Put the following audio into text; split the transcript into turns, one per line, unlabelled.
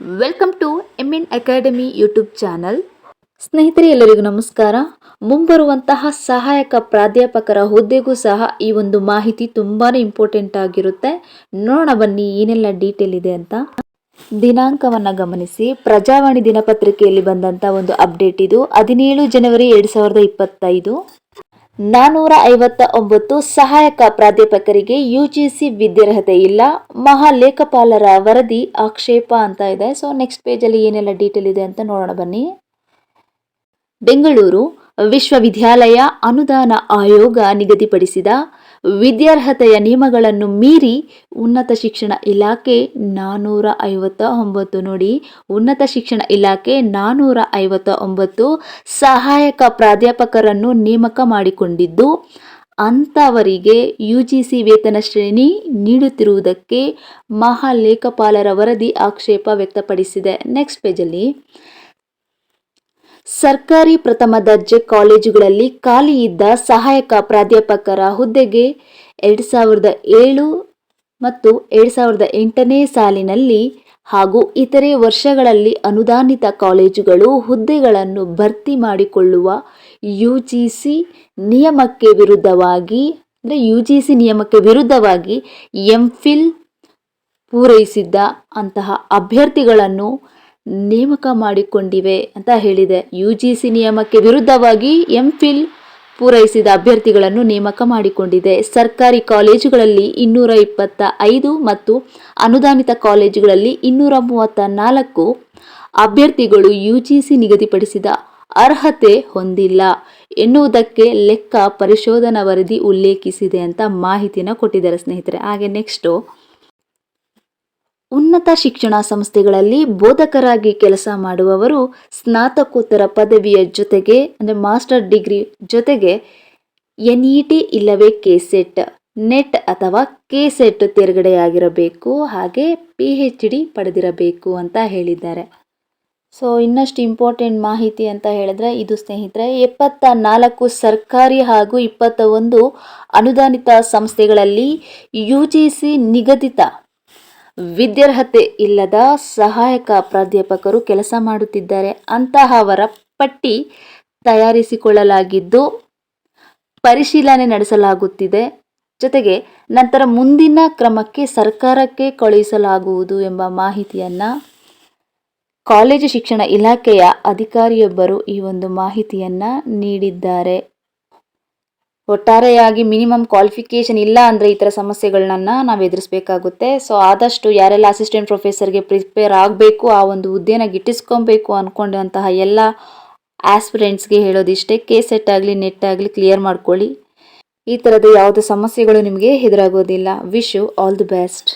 Welcome to M N academy YouTube channel ಸ್ನೇಹಿತರೆ, ಎಲ್ಲರಿಗೂ ನಮಸ್ಕಾರ. ಮುಂಬರುವಂತಹ ಸಹಾಯಕ ಪ್ರಾಧ್ಯಾಪಕರ ಹುದ್ದೆಗೂ ಸಹ ಈ ಒಂದು ಮಾಹಿತಿ ತುಂಬಾ ಇಂಪಾರ್ಟೆಂಟ್ ಆಗಿರುತ್ತೆ. ನೋಡೋಣ, ಬನ್ನಿ ಏನೆಲ್ಲ ಡೀಟೇಲ್ ಇದೆ ಅಂತ. ದಿನಾಂಕವನ್ನು ಗಮನಿಸಿ. ಪ್ರಜಾವಾಣಿ ದಿನಪತ್ರಿಕೆಯಲ್ಲಿ ಬಂದಂಥ ಒಂದು ಅಪ್ಡೇಟ್ ಇದು. ಹದಿನೇಳು ಜನವರಿ ಎರಡು ಸಾವಿರದ ಇಪ್ಪತ್ತೈದು. ನಾನೂರ ಐವತ್ತ ಒಂಬತ್ತು ಸಹಾಯಕ ಪ್ರಾಧ್ಯಾಪಕರಿಗೆ ಯುಜಿಸಿ ವಿದ್ಯಾರ್ಹತೆ ಇಲ್ಲ. ಮಹಾಲೇಖಪಾಲರ ವರದಿ ಆಕ್ಷೇಪ ಅಂತ ಇದೆ. ಸೊ ನೆಕ್ಸ್ಟ್ ಪೇಜಲ್ಲಿ ಏನೆಲ್ಲ ಡೀಟೇಲ್ ಇದೆ ಅಂತ ನೋಡೋಣ ಬನ್ನಿ. ಬೆಂಗಳೂರು ವಿಶ್ವವಿದ್ಯಾಲಯ ಅನುದಾನ ಆಯೋಗ ನಿಗದಿಪಡಿಸಿದ ವಿದ್ಯಾರ್ಹತೆಯ ನಿಯಮಗಳನ್ನು ಮೀರಿ ಉನ್ನತ ಶಿಕ್ಷಣ ಇಲಾಖೆ ನಾನ್ನೂರ ಐವತ್ತ ಒಂಬತ್ತು ನೋಡಿ. ಉನ್ನತ ಶಿಕ್ಷಣ ಇಲಾಖೆ ನಾನ್ನೂರ ಐವತ್ತ ಒಂಬತ್ತು ಸಹಾಯಕ ಪ್ರಾಧ್ಯಾಪಕರನ್ನು ನೇಮಕ ಮಾಡಿಕೊಂಡಿದ್ದು, ಅಂಥವರಿಗೆ ಯು ಜಿ ಸಿ ವೇತನ ಶ್ರೇಣಿ ನೀಡುತ್ತಿರುವುದಕ್ಕೆ ಮಹಾಲೇಖಪಾಲರ ವರದಿ ಆಕ್ಷೇಪ ವ್ಯಕ್ತಪಡಿಸಿದೆ. ನೆಕ್ಸ್ಟ್ ಪೇಜಲ್ಲಿ ಸರ್ಕಾರಿ ಪ್ರಥಮ ದರ್ಜೆ ಕಾಲೇಜುಗಳಲ್ಲಿ ಖಾಲಿ ಇದ್ದ ಸಹಾಯಕ ಪ್ರಾಧ್ಯಾಪಕರ ಹುದ್ದೆಗೆ ಎರಡು ಸಾವಿರದ ಏಳು ಮತ್ತು ಎರಡು ಸಾವಿರದ ಎಂಟನೇ ಸಾಲಿನಲ್ಲಿ ಹಾಗೂ ಇತರೆ ವರ್ಷಗಳಲ್ಲಿ ಅನುದಾನಿತ ಕಾಲೇಜುಗಳು ಹುದ್ದೆಗಳನ್ನು ಭರ್ತಿ ಮಾಡಿಕೊಳ್ಳುವ ಯು ಜಿ ಸಿ ನಿಯಮಕ್ಕೆ ವಿರುದ್ಧವಾಗಿ, ಅಂದರೆ ಯು ಜಿ ಸಿ ನಿಯಮಕ್ಕೆ ವಿರುದ್ಧವಾಗಿ ಎಂ ಪೂರೈಸಿದ್ದ ಅಂತಹ ಅಭ್ಯರ್ಥಿಗಳನ್ನು ನೇಮಕ ಮಾಡಿಕೊಂಡಿವೆ ಅಂತ ಹೇಳಿದೆ. ಯು ಜಿ ಸಿ ನಿಯಮಕ್ಕೆ ವಿರುದ್ಧವಾಗಿ ಎಂ ಫಿಲ್ ಪೂರೈಸಿದ ಅಭ್ಯರ್ಥಿಗಳನ್ನು ನೇಮಕ ಮಾಡಿಕೊಂಡಿದೆ. ಸರ್ಕಾರಿ ಕಾಲೇಜುಗಳಲ್ಲಿ ಇನ್ನೂರ ಇಪ್ಪತ್ತ ಐದು ಮತ್ತು ಅನುದಾನಿತ ಕಾಲೇಜುಗಳಲ್ಲಿ ಇನ್ನೂರ ಮೂವತ್ತ ನಾಲ್ಕು ಅಭ್ಯರ್ಥಿಗಳು ಯು ಜಿ ಸಿ ನಿಗದಿಪಡಿಸಿದ ಅರ್ಹತೆ ಹೊಂದಿಲ್ಲ ಎನ್ನುವುದಕ್ಕೆ ಲೆಕ್ಕ ಪರಿಶೋಧನಾ ವರದಿ ಉಲ್ಲೇಖಿಸಿದೆ ಅಂತ ಮಾಹಿತಿನ ಕೊಟ್ಟಿದ್ದಾರೆ ಸ್ನೇಹಿತರೆ. ಹಾಗೆ ನೆಕ್ಸ್ಟು ಉನ್ನತ ಶಿಕ್ಷಣ ಸಂಸ್ಥೆಗಳಲ್ಲಿ ಬೋಧಕರಾಗಿ ಕೆಲಸ ಮಾಡುವವರು ಸ್ನಾತಕೋತ್ತರ ಪದವಿಯ ಜೊತೆಗೆ, ಅಂದರೆ ಮಾಸ್ಟರ್ ಡಿಗ್ರಿ ಜೊತೆಗೆ ಎನ್ ಇ ಟಿ ಇಲ್ಲವೇ ಕೆ ಸೆಟ್ ನೆಟ್ ಅಥವಾ ಕೆ ಸೆಟ್ ತೇರ್ಗಡೆಯಾಗಿರಬೇಕು, ಹಾಗೆ ಪಿ ಹೆಚ್ ಡಿ ಪಡೆದಿರಬೇಕು ಅಂತ ಹೇಳಿದ್ದಾರೆ. ಸೊ, ಇನ್ನಷ್ಟು ಇಂಪಾರ್ಟೆಂಟ್ ಮಾಹಿತಿ ಅಂತ ಹೇಳಿದ್ರೆ ಇದು, ಸ್ನೇಹಿತರೆ ಎಪ್ಪತ್ತ ನಾಲ್ಕು ಸರ್ಕಾರಿ ಹಾಗೂ ಇಪ್ಪತ್ತ ಒಂದು ಅನುದಾನಿತ ಸಂಸ್ಥೆಗಳಲ್ಲಿ ಯು ಜಿ ಸಿ ನಿಗದಿತ ವಿದ್ಯಾರ್ಹತೆ ಇಲ್ಲದ ಸಹಾಯಕ ಪ್ರಾಧ್ಯಾಪಕರು ಕೆಲಸ ಮಾಡುತ್ತಿದ್ದಾರೆ. ಅಂತಹವರ ಪಟ್ಟಿ ತಯಾರಿಸಿಕೊಳ್ಳಲಾಗಿದ್ದು ಪರಿಶೀಲನೆ ನಡೆಸಲಾಗುತ್ತಿದೆ. ಜೊತೆಗೆ ನಂತರ ಮುಂದಿನ ಕ್ರಮಕ್ಕೆ ಸರ್ಕಾರಕ್ಕೆ ಕಳುಹಿಸಲಾಗುವುದು ಎಂಬ ಮಾಹಿತಿಯನ್ನು ಕಾಲೇಜು ಶಿಕ್ಷಣ ಇಲಾಖೆಯ ಅಧಿಕಾರಿಯೊಬ್ಬರು ಈ ಒಂದು ಮಾಹಿತಿಯನ್ನು ನೀಡಿದ್ದಾರೆ. ಒಟ್ಟಾರೆಯಾಗಿ ಮಿನಿಮಮ್ ಕ್ವಾಲಿಫಿಕೇಷನ್ ಇಲ್ಲ ಅಂದರೆ ಈ ಥರ ಸಮಸ್ಯೆಗಳನ್ನ ನಾವು ಎದುರಿಸಬೇಕಾಗುತ್ತೆ. ಸೊ ಆದಷ್ಟು ಯಾರೆಲ್ಲ ಅಸಿಸ್ಟೆಂಟ್ ಪ್ರೊಫೆಸರ್ಗೆ ಪ್ರಿಪೇರ್ ಆಗಬೇಕು, ಆ ಒಂದು ಹುದ್ದೆನ ಗಿಟ್ಟಿಸ್ಕೊಬೇಕು ಅಂದ್ಕೊಂಡಂತಹ ಎಲ್ಲ ಆಸ್ಪಿರೆಂಟ್ಸ್ಗೆ ಹೇಳೋದಿಷ್ಟೇ ಕೆ ಸೆಟ್ ಆಗಲಿ ನೆಟ್ ಆಗಲಿ ಕ್ಲಿಯರ್ ಮಾಡ್ಕೊಳ್ಳಿ. ಈ ಥರದ ಯಾವುದೇ ಸಮಸ್ಯೆಗಳು ನಿಮಗೆ ಎದುರಾಗೋದಿಲ್ಲ. Wish you all the best